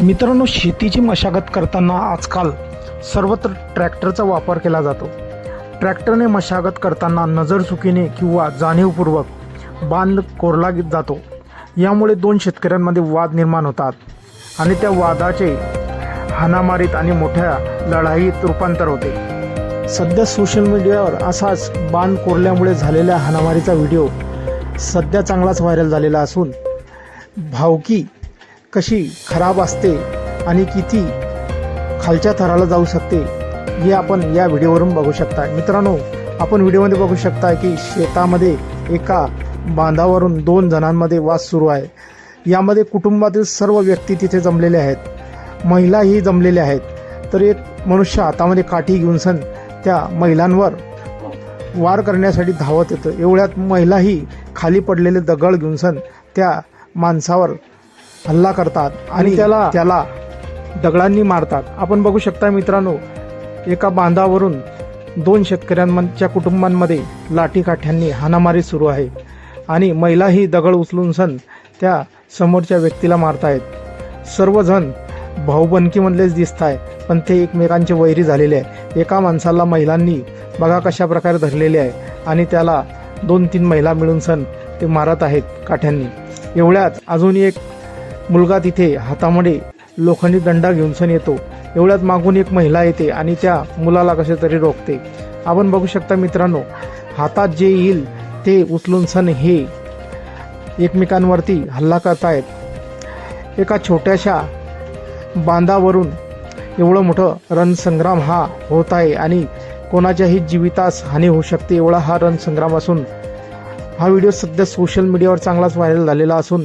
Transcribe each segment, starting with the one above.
मित्रांनो शेतीची मशागत करताना आजकाल सर्वत्र ट्रॅक्टरचा वापर केला जातो. ट्रॅक्टरने मशागत करताना नजर चुकीने किंवा जाणीवपूर्वक बांध कोरला जातो. यामुळे दोन शेतकऱ्यांमध्ये वाद निर्माण होतात आणि त्या वादाचे हाणामारीत आणि मोठ्या लढाईत रूपांतर होते. सध्या सोशल मीडियावर असाच बांध कोरल्यामुळे झालेल्या हाणामारीचा व्हिडिओ सध्या चांगलाच व्हायरल झालेला असून भावकी कशी खराब असते आणि किती खालच्या थराला जाऊ शकते हे आपण या व्हिडिओवरून बघू शकता. मित्रांनो आपण व्हिडिओमध्ये बघू शकता की शेतामध्ये एका बांधावरून दोन जणांमध्ये वाद सुरू आहे. यामध्ये कुटुंबातील सर्व व्यक्ती तिथे जमलेले आहेत. महिलाही जमलेल्या आहेत. तर एक मनुष्य हातामध्ये काठी घेऊन सण त्या महिलांवर वार करण्यासाठी धावत येतं. एवढ्यात महिलाही खाली पडलेले दगड घेऊन सण त्या माणसावर हल्ला करतात आणि त्याला त्याला दगडांनी मारतात. आपण बघू शकता मित्रांनो एका बांधावरून दोन शेतकऱ्यांच्या कुटुंबांमध्ये लाठीकाठ्यांनी हाणामारी सुरू आहे आणि महिलाही दगड उचलून सण त्या समोरच्या व्यक्तीला मारतायत. सर्वजण भाऊबंदकीमधलेच दिसत आहे पण ते एकमेकांचे वैरी झालेले आहे एका माणसाला महिलांनी बघा कशा प्रकारे धरलेले आहे आणि त्याला दोन तीन महिला मिळून सण ते मारत आहेत काठ्यांनी. एवढ्यात अजून एक मुलगा तिथे हातामध्ये लोखंडी दंडा घेऊन सण येतो. एवढ्यात मागून एक महिला येते आणि त्या मुलाला कसे तरी रोखते. आपण बघू शकता मित्रांनो हातात जे येईल ते उचलून सण हे एकमेकांवरती हल्ला करतायत. एका छोट्याशा बांधावरून एवढं मोठं रणसंग्राम हा होत आहे आणि कोणाच्याही जीवितास हानी होऊ शकते एवढा हा रणसंग्राम असून हा व्हिडिओ सध्या सोशल मीडियावर चांगलाच व्हायरल झालेला असून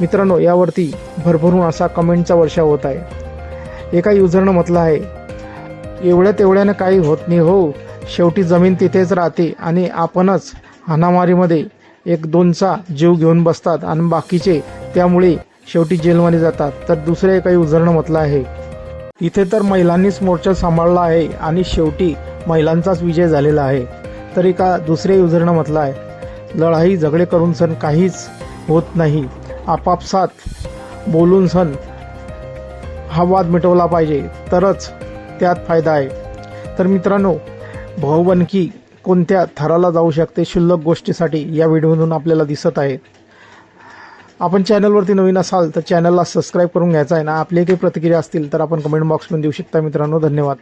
मित्रांनो यावरती भरभरून असा कमेंटचा वर्षा होत आहे. एका युजरनं म्हटलं आहे एवढ्या तेवढ्यानं काही होत नाही हो. शेवटी जमीन तिथेच राहते आणि आपणच हाणामारीमध्ये एक दोनचा जीव घेऊन बसतात आणि बाकीचे त्यामुळे शेवटी जेलमध्ये जातात. तर दुसऱ्या एका युजरनं म्हटलं आहे इथे तर महिलांनीच मोर्चा सांभाळला आहे आणि शेवटी महिलांचाच विजय झालेला आहे. तर एका दुसऱ्या युजरनं म्हटलं आहे लढाई झगडे करून सण काहीच होत नाही. आपापसात बोलून सण हा वाद मिटवला पाहिजे. तरच त्यात फायदा आहे. तर मित्रांनो भाऊबनकी कोणत्या थराला जाऊ शकते? क्षुल्लक गोष्टीसाठी या व्हिडिओमधून आपल्याला दिसत आहे. आपण चॅनलवरती नवीन असाल तर चॅनलला सबस्क्राईब करून घ्यायचा आहे ना. आपली काही प्रतिक्रिया असतील तर आपण कमेंट बॉक्समध्ये देऊ शकता मित्रांनो. धन्यवाद.